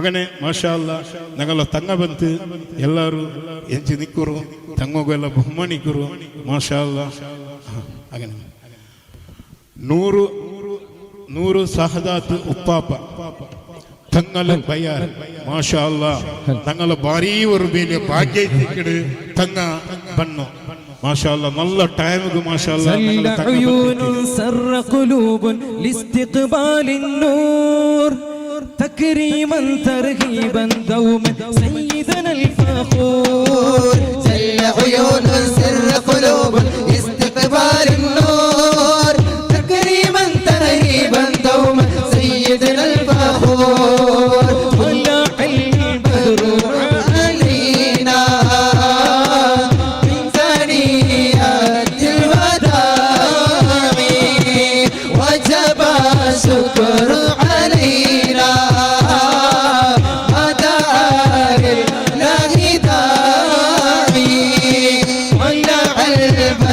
അങ്ങനെ ಮಾಶಾಲ್ಲ ഞങ്ങളെ തങ്ങ ಬಂತು ಎಲ್ಲರೂ ಎಂಚಿ ನಿಕ್ಕರು ತಂಗೋಗೆಲ್ಲ ಬಹುಮಾನಿಕರು ಮಾಶಾಲ್ಲ അങ്ങനെ നൂറ് നൂറ് സഹദാത്ത് ഉപ്പാപ്പ തങ്ങള് ബയ്യാർ മാഷാല്ല തങ്ങളെ ഭാരീ ഒരു വലിയ ഭാഗ്യത്തിക്കട് തങ്ങ ബണ്ണു മാഷാല്ല നല്ല ടൈമുക്ക് മാഷാല്ല سل عيون سر قلوب لاستقبال النور تكريما ترهيبا دوما سيدنا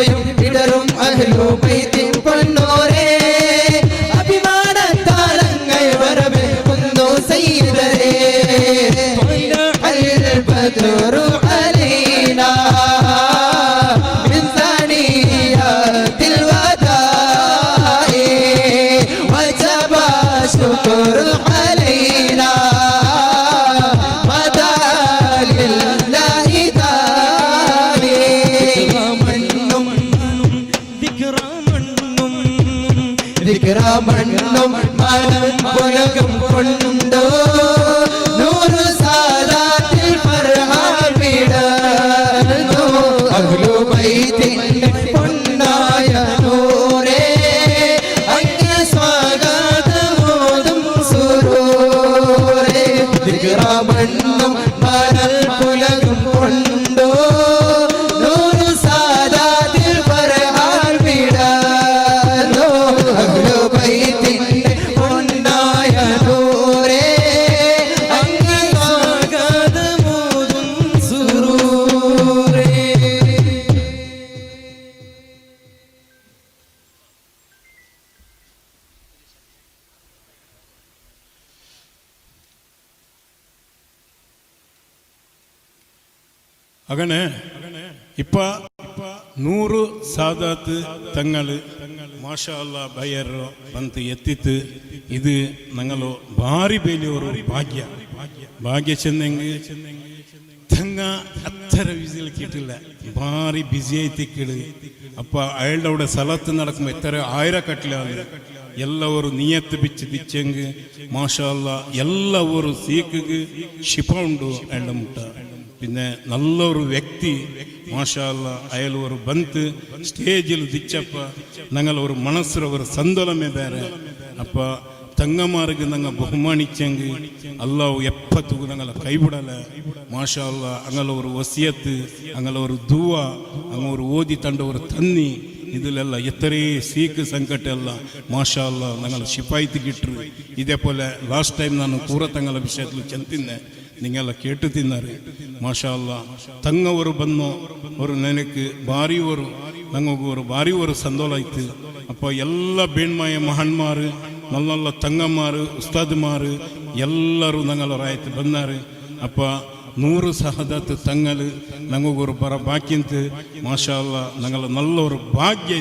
അഭിമാനത്തിൽ പിടരും അഹ്ലു പ്രീതി പൊന്നോരേ. അഭിമാനത്താരങ്ങൾ വരവേൽക്കുന്നു സൈദരേ അൽബദറു അലീനാ ശുക്രു വിക്രമണ്ണും മരം പുലകും കൊണ്ടോ നൂറ് സാലാത്തിൽ ഫർഹാൻ വിടർന്നു അഹ്ലു ബൈത്തിന്റെ പൊന്നായ നൂറേ. അങ്ങ് സ്വാഗതമോതും സുരൂരേ വിക്രമണ്ണും അങ്ങനെ ഇപ്പൊ ನೂರು ಸಾದಾತ್ ತಂಗಳು ಮಾಷಾ ಅಲ್ಲಾ ಬಯ್ಯರ್ ಬಂತು ಎತ್ತಿತ್ತು ಇದು ನಂಗಲು ಭಾರಿ ಬೇಲಿಯವರು ಭಾಗ್ಯ ಭಾಗ್ಯ ಚೆನ್ನಂಗೆ ತಂಗ ಹತ್ತರ ವಿಸಿಲ್ ಕಿಟ್ಟಿಲ್ಲ ಭಾರಿ ಬಿಸಿ ಐತಿ ಕೇಳಿ ಅಪ್ಪ ಅಯಲ್ಡವಡ ಸಲತ್ತು ನಡಕ ಎತ್ತರ ಆಯ್ರ ಕಟ್ಲ ಎಲ್ಲವರು ನಿಯತ್ತು ಬಿಚ್ಚು ಬಿಚ್ಚಂಗೆ ಮಾಷಾ ಅಲ್ಲಾ ಎಲ್ಲವರು ಸೀಕಿಗೆ ಶಿಪ ಉಂಡು ಅಯಲ್ಡ ಮುಟ್ಟ പിന്നെ നല്ലൊരു വ്യക്തി മാഷാല്ല അയാൾ ഒരു ബന്ത് സ്റ്റേജിൽ ദിച്ചപ്പ ഞങ്ങൾ ഒരു മനസ്സിൽ ഒരു സന്തോളമേ വേറെ അപ്പ ತಂಗಮಾರಿಗೆ ನಂಗೆ ಬಹುಮಾನಿಚಂಗೆ ಅಲ್ಲವು ಎಪ್ಪತ್ತು ನಂಗಲ ಕೈಬಿಡಲ್ಲ ಮಾಷಾ ಅಲ್ಲ ಅಂಗಲವರು ವಸಿಯತ್ ಅಂಗಲವರು ದೂವ ಅಂಗವರು ಓದಿ ತಂಡವರು ತನ್ನಿ ഇതിലെല്ല എത്രേ സീക്ക് സങ്കട്ടെല്ലാം മാഷാല്ല ഞങ്ങൾ ശിപ്പായിത്തിക്കിട്ടു ഇതേപോലെ ലാസ്റ്റ് ടൈം ഞാൻ കൂറത്തങ്ങളെ വിഷയത്തിൽ ചെന്തിന്നെ ನಿಮಗೆಲ್ಲ ಕೇಟು ತಿನ್ನಾರೆ ಮಾಶಾಲ್ಲ ತಂಗವರು ಬಂದು ಅವರು ನನಗೆ ಬಾರಿಯವರು ನಂಗೊಬ್ಬರು ಬಾರಿಯವರು ಸಂದೋಲ ಆಯ್ತು ಅಪ್ಪ ಎಲ್ಲ ಬೇಣ್ಮಾಯ ಮಹಣ್ಮಾರು ನಲ್ಲೆಲ್ಲ ತಂಗಮ್ಮಾರು ಉಸ್ತಾದ್ಮಾರು ಎಲ್ಲರೂ ನಂಗೆಲ್ಲ ರಾಯ್ತು ಬಂದಾರು ಅಪ್ಪ നൂറ് സഹദത്ത് തങ്ങൾ ഞങ്ങൾക്ക് ഒരു പറ ബാക്കിയത്ത് മാഷാല്ല ഞങ്ങൾ നല്ലൊരു ഭാഗ്യ